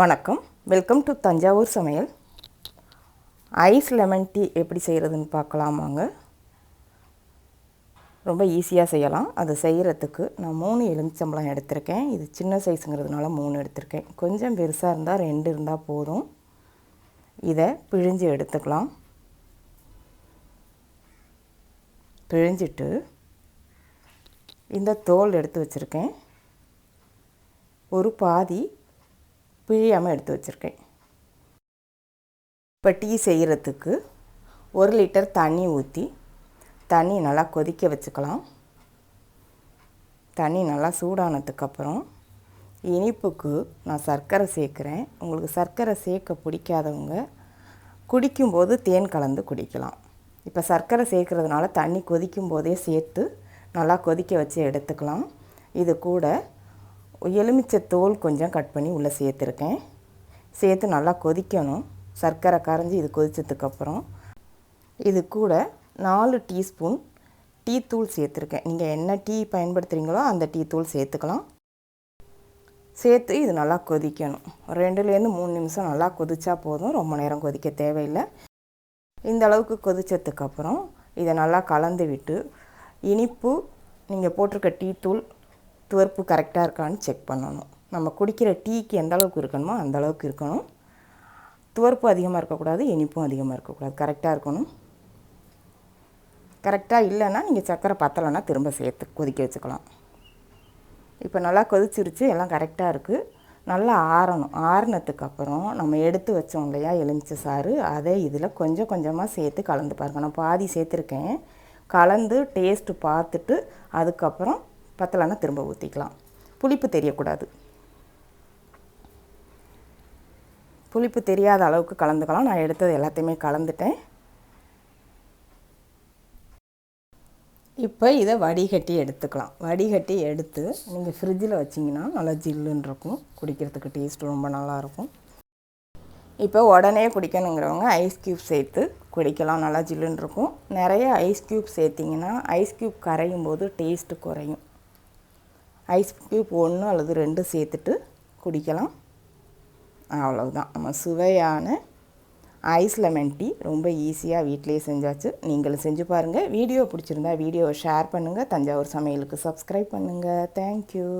வணக்கம். Welcome to Thanjavur சமையல். Ice lemon tea எப்படி செய்கிறதுன்னு பார்க்கலாமாங்க ரொம்ப ஈஸியாக செய்யலாம். அது செய்கிறதுக்கு நான் மூணு எலுமிச்சம்பழம் எடுத்திருக்கேன். இது சின்ன சைஸுங்கிறதுனால மூணு எடுத்திருக்கேன். கொஞ்சம் பெருசாக இருந்தால் ரெண்டு இருந்தால் போதும். இதை பிழிஞ்சு எடுத்துக்கலாம். பிழிஞ்சிட்டு இந்த தோல் எடுத்து வச்சுருக்கேன். ஒரு பாதி பிழியாமல் எடுத்து வச்சுருக்கேன். இப்போ டீ செய்கிறதுக்கு ஒரு லிட்டர் தண்ணி ஊற்றி தண்ணி நல்லா கொதிக்க வச்சுக்கலாம். தண்ணி நல்லா சூடானதுக்கப்புறம் இனிப்புக்கு நான் சர்க்கரை சேர்க்குறேன். உங்களுக்கு சர்க்கரை சேர்க்க பிடிக்காதவங்க குடிக்கும்போது தேன் கலந்து குடிக்கலாம். இப்போ சர்க்கரை சேர்க்குறதுனால தண்ணி கொதிக்கும் போதே சேர்த்து நல்லா கொதிக்க வச்சு எடுத்துக்கலாம். இது கூட எலுமிச்சை தோல் கொஞ்சம் கட் பண்ணி உள்ளே சேர்த்துருக்கேன். சேர்த்து நல்லா கொதிக்கணும். சர்க்கரை கரைஞ்சி இது கொதித்ததுக்கப்புறம் இது கூட நாலு டீஸ்பூன் டீ தூள் சேர்த்துருக்கேன். நீங்கள் என்ன டீ பயன்படுத்துகிறீங்களோ அந்த டீ தூள் சேர்த்துக்கலாம். சேர்த்து இது நல்லா கொதிக்கணும். ரெண்டுலேருந்து மூணு நிமிஷம் நல்லா கொதிச்சா போதும். ரொம்ப நேரம் கொதிக்க தேவையில்லை. இந்த அளவுக்கு கொதித்ததுக்கப்புறம் இதை நல்லா கலந்து விட்டு இனிப்பு நீங்கள் போட்டிருக்க டீ தூள் துவர்ப்பு கரெக்டாக இருக்கான்னு செக் பண்ணணும். நம்ம குடிக்கிற டீக்கு எந்த அளவுக்கு இருக்கணுமோ அந்த அளவுக்கு இருக்கணும். துவர்ப்பு அதிகமாக இருக்கக்கூடாது இனிப்பும் அதிகமாக இருக்கக்கூடாது. கரெக்டாக இருக்கணும். கரெக்டாக இல்லைன்னா நீங்கள் சர்க்கரை பத்தலைன்னா திரும்ப சேர்த்து கொதிக்க வச்சுக்கலாம். இப்போ நல்லா கொதிச்சிருச்சு எல்லாம் கரெக்டாக இருக்குது நல்லா ஆறணும். ஆறினதுக்கப்புறம் நம்ம எடுத்து வச்சோம் இல்லையா எலுமிச்சை சாறு அதை இதில் கொஞ்சம் கொஞ்சமாக சேர்த்து கலந்து பாருங்கள் நான் பாதி சேர்த்துருக்கேன். கலந்து டேஸ்ட்டு பார்த்துட்டு அதுக்கப்புறம் பத்தலைன்னா திரும்ப ஊற்றிக்கலாம் புளிப்பு தெரியக்கூடாது. புளிப்பு தெரியாத அளவுக்கு கலந்துக்கலாம். நான் எடுத்தது எல்லாத்தையுமே கலந்துட்டேன். இப்போ இதை வடிகட்டி எடுத்துக்கலாம். வடிகட்டி எடுத்து நீங்கள் ஃப்ரிட்ஜில் வச்சிங்கன்னா நல்லா ஜில்லுன்னு இருக்கும். குடிக்கிறதுக்கு டேஸ்ட் ரொம்ப நல்லாயிருக்கும். இப்போ உடனே குடிக்கணுங்கிறவங்க ஐஸ் க்யூப் சேர்த்து குடிக்கலாம். நல்லா ஜில்லுன்னு இருக்கும். நிறைய ஐஸ் க்யூப் சேர்த்திங்கன்னா ஐஸ் க்யூப் கரையும் போது டேஸ்ட்டு குறையும். ஐஸ் க்யூப் ஒன்று அல்லது ரெண்டு சேர்த்துட்டு குடிக்கலாம். அவ்வளவுதான். நம்ம சுவையான ஐஸ் லெமன் டீ ரொம்ப ஈஸியாக வீட்டிலே செஞ்சாச்சு. நீங்களும் செஞ்சு பாருங்கள் வீடியோ பிடிச்சிருந்தா வீடியோவை ஷேர் பண்ணுங்கள் தஞ்சாவூர் சமையலுக்கு சப்ஸ்கிரைப் பண்ணுங்கள் தேங்க்யூ